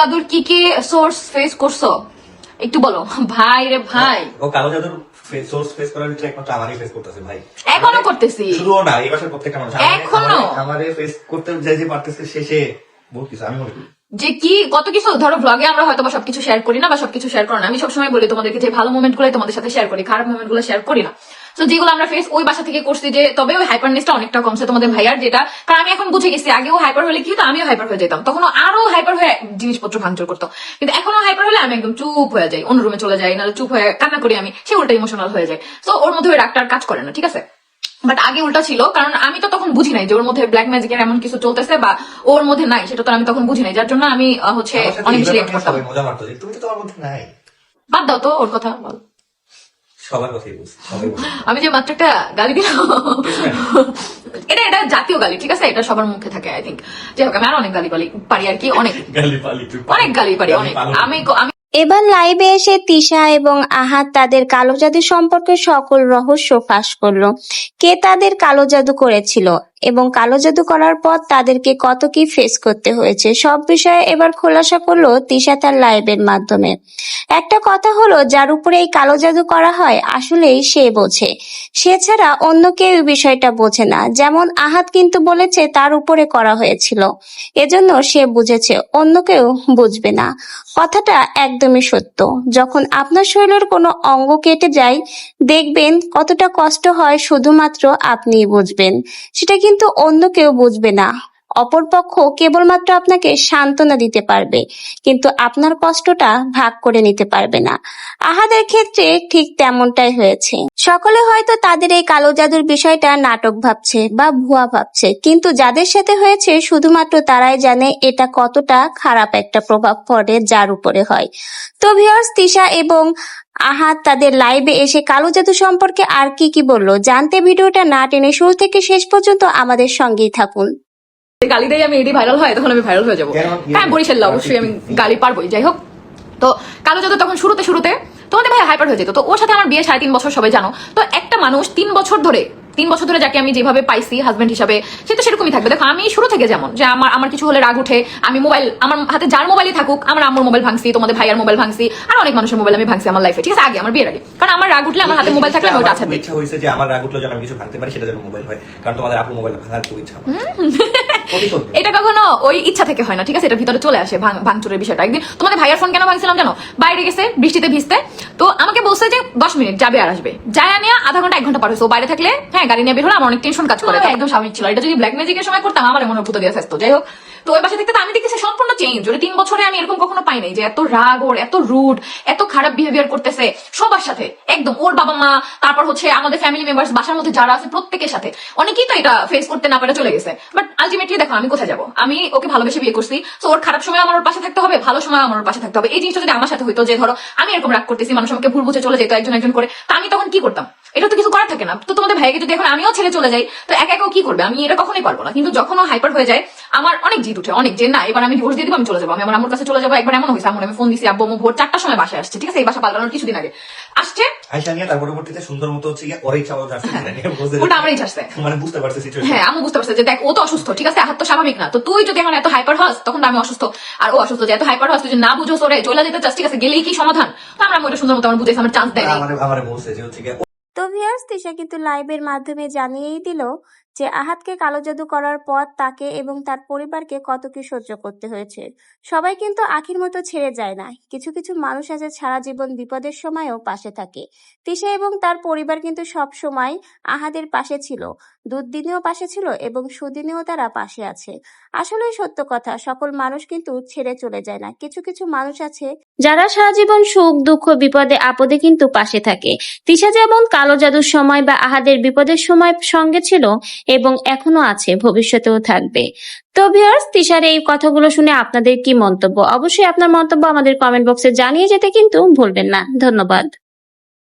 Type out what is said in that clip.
জাদুর কি কি সোর্স ফেস করছ? একটু বলো। ভাই রে ভাই। ও কালো জাদুর সোর্স ফেস করার ভিতরে একমাত্র আমারই ফেস করতেছে ভাই। এখনও করতেছি। শুধু না এই বাসার প্রত্যেকটা মানুষ। এখনও? আমারে ফেস করতে যে যে পারতেছে শেষে বহুত কিছু আমি মনে করি। যে কি কত কিছু? ধরো ব্লগে আমরা হয়তো বা সবকিছু শেয়ার করি না বা সবকিছু শেয়ার করি না। আমি সবসময় বলি তোমাদেরকে যে ভালো মোমেন্টগুলো তোমাদের সাথে শেয়ার করি খারাপ মোমেন্টগুলো শেয়ার করি না। তো যেগুলো আমরা ফেস ওই বাসা থেকে করছি যে তবে ওই হাইপারনেসটা অনেকটা কমছে তোমাদের ভাইয়ার যেটা। কারণ আমি এখন বুঝে গেছি আগেও হাইপার হলে কি হতো আমিও হাইপার হয়ে যেতাম। তখন আরও হাইপার হয়ে জিনিসপত্র ভাঙচুর করতো। কিন্তু এখনও হাইপার হলে আমি একদম চুপ হয়ে যাই অন্য রুমে চলে যাই নাহলে চুপ হয়ে কান্না করি আমি সে উল্টা ইমোশনাল হয়ে যায়। তো ওর মধ্যে ওই রাগটার কাজ করে না ঠিক আছে? বাট আগে উল্টা ছিল কারণ আমি তো তখন বুঝি নাই যে ওর মধ্যে ব্ল্যাক ম্যাজিকের এমন কিছু চলতেছে বা ওর মধ্যে নাই সেটা তো আমি তখন বুঝি নাই। যার জন্য আমি হচ্ছে অনেক বেশি করতাম বাদ দাও তো ওর কথা বল। সবার কথাই বলছি আমি যে মাত্র একটা গালি দিলাম। এটা এটা জাতীয় গালি ঠিক আছে? এটা সবার মুখে থাকে আই থিঙ্ক যাই হোক আমি আর অনেক গালি পালি পারি আর কি অনেক। গালি পালি অনেক গালি পারি অনেক আমি আমি এবার লাইভে এসে তিশা এবং আহাত তাদের কালো জাদু সম্পর্কে সকল রহস্য ফাঁস করল। কে তাদের কালো জাদু করেছিল? এবং কালো জাদু করার পর তাদেরকে কত কি ফেস করতে হয়েছে? সব বিষয়ে এবার খোলাসা করল তিশা তার লাইভের মাধ্যমে। একটা কথা হলো, যার উপরে এই কালো জাদু করা হয়, আসলেই সে বোঝে। সে ছাড়া অন্য কেউ বিষয়টা বোঝে না। যেমন আহাত কিন্তু বলেছে, তার উপরে করা হয়েছিল। এজন্য সে বুঝেছে, অন্য কেউ বুঝবে না। কথাটা একদমই সত্য। যখন আপনার শরীরের কোনো অঙ্গ কেটে যায়, দেখবেন কতটা কষ্ট হয়, শুধুমাত্র আপনিই বুঝবেন। সেটা কিন্তু অন্য কেউ বুঝবে না। অপরপক্ষ কেবলমাত্র আপনাকে সান্ত্বনা দিতে পারবে, কিন্তু আপনার কষ্টটা ভাগ করে নিতে পারবে না। আহাদের ক্ষেত্রে ঠিক তেমনটাই হয়েছে। সকলে হয়তো তাদের এই কালো জাদুর বিষয়টা নাটক ভাবছে বা ভুয়া ভাবছে, কিন্তু যাদের সাথে হয়েছে শুধুমাত্র তারাই জানে এটা কতটা খারাপ একটা প্রভাব পড়ে, যার উপরে হয়। তো ভিউয়ার্স তিশা এবং আহাত তাদের লাইভে এসে কালো জাদু সম্পর্কে আর কি কি বলল, জানতে ভিডিওটা না টেনে শুরু থেকে শেষ পর্যন্ত আমাদের সঙ্গেই থাকুন। গালি দেয় আমি এটি ভাইরাল হয় তখন আমি ভাইরাল হয়ে যাব। হ্যাঁ বরিশাল অবশ্যই আমি গালি পারবোই যাই হোক। তো কালো জাদু তখন শুরুতে শুরুতে তোমাদের ভাই হাইপার হয়ে যেত। তো ওর সাথে আমার বিয়ে সাড়ে তিন বছর সবাই জানো। তো একটা মানুষ তিন বছর ধরে তিন বছর ধরে যাকে আমি যেভাবে পাইছি হাজবেন্ড হিসাবে সে তো সেরকমই থাকবে। দেখো আমি শুরু থেকে যেমন যে আমার আমার কিছু হলে রাগ উঠে আমি মোবাইল আমার হাতে যার মোবাইলই থাকুক আমার আমার মোবাইল ভাঙছি তোমাদের ভাইয়ার মোবাইল ভাঙছি আর অনেক মানুষের মোবাইল আমি ভাঙছি আমার লাইফে ঠিক আছে? আগে আমার বিয়ের আগে। কারণ আমার রাগ উঠলে আমার হাতে মোবাইল থাকলে আমি ওটা ইচ্ছা হয়েছে যে আমার রাগ উঠল যেন আমি কিছু ভাঙতে পারি সেটা যেন মোবাইল হয়। কারণ তোমাদের আপু মোবাইল ভাঙার খুব ইচ্ছা। এটা কখনো ওই ইচ্ছা থেকে হয় না ঠিক আছে? এটা ভিতরে চলে আসে ভাঙচুরের বিষয়টা। একদিন তোমাদের ভাইয়ার ফোন কেন ভাঙছিলাম জানো? বাইরে গেছে বৃষ্টিতে ভিজতে। তো আমাকে বলছে যে দশ মিনিট যাবে আর আসবে। যায় নিয়ে আধা ঘণ্টা এক ঘণ্টা পার হয়েছে। ও বাইরে থাকলে হ্যাঁ গাড়ি নিয়ে বের হলে আমার অনেক টেনশন কাজ করে। একদম স্বাভাবিক ছিল। এটা যদি ব্ল্যাক ম্যাজিকের সময় করতাম আমার মনে ভূত দিয়ে থাকতো যাই হোক তো ওই বাসা দেখতে আমি দেখতেছি সম্পূর্ণ চেঞ্জ ওর তিন বছরে আমি এরকম কখনো পাই নাই যে এত রাগ ওর এত রুড এত খারাপ বিহেভিয়ার করতেছে সবার সাথে। একদম ওর বাবা মা তারপর হচ্ছে আমাদের ফ্যামিলি মেম্বার বাসার মধ্যে যারা আছে প্রত্যেকের সাথে। অনেকেই তো এটা ফেস করতে না পারে চলে গেছে। বাট আলটিমেটলি দেখো, আমি কোথায় যাব? আমি ওকে ভালোবেসে বিয়ে করছি। তো ওর খারাপ সময় আমার পাশে থাকতে হবে, ভালো সময় আমার পাশে থাকতে হবে। এই জিনিসটা যদি আমার সাথে হইতো যে, ধরো, আমি এরকম রাগ করতেছি, মানুষ আমাকে ভুল বুঝে চলে যেত একজন একজন করে, তা আমি তখন কি করতাম? এটা তো কিছু করার থাকে না। তো তোমাদের ভাইকে যদি এখন আমিও ছেড়ে চলে যাই, তো একা একাও কি করবে? আমি এটা কখনোই পারব না। কিন্তু যখন ও হাইপার হয়ে যায়, আমার অনেক জিদ উঠে, অনেক যে, না, এবার আমি ডিভোর্স দিয়ে দিব, আমি চলে যাব। আমি আমার কাছে চলে যাব। একবার এমন হয়েছে আমার আমি ফোন দিছি, আব্বু ভোর চারটার সময় বাসায় আসছে, ঠিক আছে? এই বাসা পাল্টানোর কিছুদিন আগে। আসছে? নিয়ে তার পরবর্তীতে সুন্দর মতো হচ্ছে গিয়ে আসছে ওটা আমার ইচ্ছা আসছে। মানে বুঝতে পারছে সিচুয়েশন হ্যাঁ আমি বুঝতে পারছি যে দেখ ও তো অসুস্থ ঠিক আছে? আহাত তো স্বাভাবিক না। তো তুই যদি এখন এত হাইপার হস তখন আমি অসুস্থ। আর ও অসুস্থ যে এত হাইপার হস তুই যদি না বুঝো ওরে চলে যেতে চাস ঠিক আছে? গেলেই কি সমাধান? তো আমরা ওটা সুন্দর মতো আমার বুঝেছি আমার চান্স দেয় নাই। আমার আমার বলছে যে হচ্ছে তো ভিউয়ার্স তিশা কিন্তু লাইভের মাধ্যমে জানিয়েই দিল যে আহাতকে কালো জাদু করার পর তাকে এবং তার পরিবারকে কত কি সহ্য করতে হয়েছে। সবাই কিন্তু আখির মতো ছেড়ে যায় না। কিছু কিছু মানুষ আছে সারা জীবন বিপদের সময়ও পাশে থাকে। তিশা এবং তার পরিবার কিন্তু সব সময় আহাদের পাশে ছিল। দুর্দিনেও পাশে ছিল এবং সুদিনেও তারা পাশে আছে। আসলেই সত্য কথা, সকল মানুষ কিন্তু ছেড়ে চলে যায় না। কিছু কিছু মানুষ আছে যারা সারা জীবন সুখ, দুঃখ, বিপদে, আপদে কিন্তু পাশে থাকে। তিশা যেমন কালো জাদুর সময় বা আহাদের বিপদের সময় সঙ্গে ছিল এবং এখনও আছে, ভবিষ্যতেও থাকবে। তো ভিউয়ার্স, তিশার এই কথাগুলো শুনে আপনাদের কি মন্তব্য? অবশ্যই আপনার মন্তব্য আমাদের কমেন্ট বক্সে জানিয়ে যেতে কিন্তু ভুলবেন না। ধন্যবাদ।